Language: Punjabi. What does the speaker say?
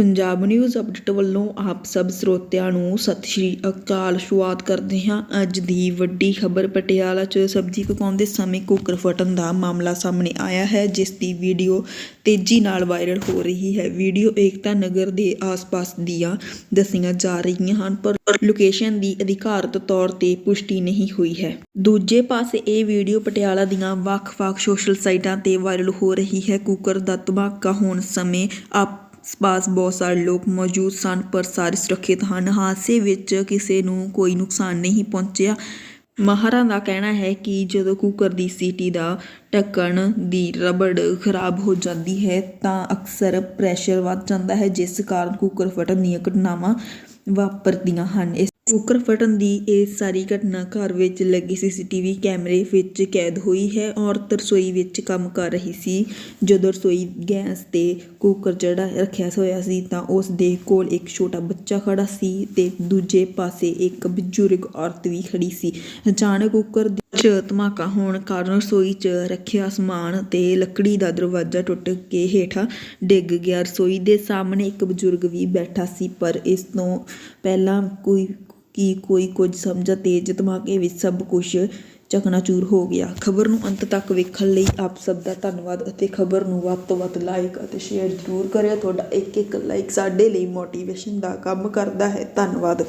ਪੰਜਾਬ ਨਿਊਜ਼ ਅਪਡੇਟ ਵੱਲੋਂ ਆਪ ਸਭ ਸਰੋਤਿਆਂ ਨੂੰ ਸਤਿ ਸ਼੍ਰੀ ਅਕਾਲ। ਸ਼ੁਰੂਆਤ ਕਰਦੇ ਹਾਂ ਅੱਜ ਦੀ ਵੱਡੀ ਖਬਰ। ਪਟਿਆਲਾ 'ਚ ਸਬਜ਼ੀ ਪਕਾਉਂਦੇ ਸਮੇਂ ਕੁੱਕਰ ਫਟਣ ਦਾ ਮਾਮਲਾ ਸਾਹਮਣੇ ਆਇਆ ਹੈ, ਜਿਸ ਦੀ ਵੀਡੀਓ ਤੇਜ਼ੀ ਨਾਲ ਵਾਇਰਲ ਹੋ ਰਹੀ ਹੈ। ਵੀਡੀਓ ਏਕਤਾ ਨਗਰ ਦੇ ਆਸ-ਪਾਸ ਦੀਆਂ ਦੱਸੀਆਂ ਜਾ ਰਹੀਆਂ ਹਨ, ਪਰ ਲੋਕੇਸ਼ਨ ਦੀ ਅਧਿਕਾਰਤ ਤੌਰ ਤੇ ਪੁਸ਼ਟੀ ਨਹੀਂ ਹੋਈ ਹੈ। ਦੂਜੇ ਪਾਸੇ ਇਹ ਵੀਡੀਓ ਪਟਿਆਲਾ ਦੀਆਂ ਵੱਖ-ਵੱਖ ਸੋਸ਼ਲ ਸਾਈਟਾਂ ਤੇ ਵਾਇਰਲ ਹੋ ਰਹੀ ਹੈ। ਕੁੱਕਰ ਦਾ ਧਮਾਕਾ ਹੋਣ ਸਮੇਂ ਆਪ ਪਾਸ ਬਹੁਤ ਸਾਰੇ ਲੋਕ ਮੌਜੂਦ ਸਨ, ਪਰ ਸਾਰੇ ਸੁਰੱਖਿਅਤ ਹਨ। ਹਾਦਸੇ ਵਿੱਚ ਕਿਸੇ ਨੂੰ ਕੋਈ ਨੁਕਸਾਨ ਨਹੀਂ ਪਹੁੰਚਿਆ। ਮਾਹਰਾਂ ਦਾ ਕਹਿਣਾ ਹੈ ਕਿ ਜਦੋਂ ਕੁੱਕਰ ਦੀ ਸੀਟੀ ਦਾ ਢੱਕਣ ਦੀ ਰਬੜ ਖਰਾਬ ਹੋ ਜਾਂਦੀ ਹੈ, ਤਾਂ ਅਕਸਰ ਪ੍ਰੈਸ਼ਰ ਵੱਧ ਜਾਂਦਾ ਹੈ, ਜਿਸ ਕਾਰਨ ਕੁੱਕਰ ਫਟਣ ਦੀਆਂ ਘਟਨਾਵਾਂ ਵਾਪਰਦੀਆਂ ਹਨ। ਇਸ ਕੁੱਕਰ ਫਟਣ ਦੀ ਇਹ ਸਾਰੀ ਘਟਨਾ ਘਰ ਵਿੱਚ ਲੱਗੇ ਸੀਸੀਟੀਵੀ ਕੈਮਰੇ ਵਿੱਚ ਕੈਦ ਹੋਈ ਹੈ। ਔਰਤ ਰਸੋਈ ਵਿੱਚ ਕੰਮ ਕਰ ਰਹੀ ਸੀ। ਜਦੋਂ ਰਸੋਈ ਗੈਸ ਤੇ ਕੁੱਕਰ ਜਿਹੜਾ ਰੱਖਿਆ ਹੋਇਆ ਸੀ ਤਾਂ ਉਸ ਦੇ ਕੋਲ ਇੱਕ ਛੋਟਾ ਬੱਚਾ ਖੜਾ ਸੀ ਤੇ ਦੂਜੇ ਪਾਸੇ ਇੱਕ ਬਜ਼ੁਰਗ ਔਰਤ ਵੀ ਖੜੀ ਸੀ। ਅਚਾਨਕ ਕੁੱਕਰ ਚ ਧਮਾਕਾ ਹੋਣ ਕਾਰਨ ਰਸੋਈ 'ਚ ਰੱਖਿਆ ਸਮਾਨ ਤੇ ਲੱਕੜੀ ਦਾ ਦਰਵਾਜ਼ਾ ਟੁੱਟ ਕੇ ਹੇਠਾਂ ਡਿੱਗ ਗਿਆ। ਰਸੋਈ ਦੇ ਸਾਹਮਣੇ ਇੱਕ ਬਜ਼ੁਰਗ ਵੀ ਬੈਠਾ ਸੀ, ਪਰ ਇਸ ਤੋਂ ਪਹਿਲਾਂ ਕੋਈ ਕਿ ਕੋਈ ਕੁਝ ਸਮਝਾ ਤੇਜ਼ ਧਮਾਕੇ ਵਿੱਚ ਸਭ ਕੁਝ ਚਕਨਾਚੂਰ ਹੋ ਗਿਆ। ਖਬਰ ਨੂੰ ਅੰਤ ਤੱਕ ਵੇਖਣ ਲਈ ਆਪ ਸਭ ਦਾ ਧੰਨਵਾਦ ਅਤੇ ਖਬਰ ਨੂੰ ਵੱਧ ਤੋਂ ਵੱਧ ਲਾਈਕ ਅਤੇ ਸ਼ੇਅਰ ਜ਼ਰੂਰ ਕਰਿਓ। ਤੁਹਾਡਾ ਇੱਕ ਇੱਕ ਲਾਈਕ ਸਾਡੇ ਲਈ ਮੋਟੀਵੇਸ਼ਨ ਦਾ ਕੰਮ ਕਰਦਾ ਹੈ। ਧੰਨਵਾਦ।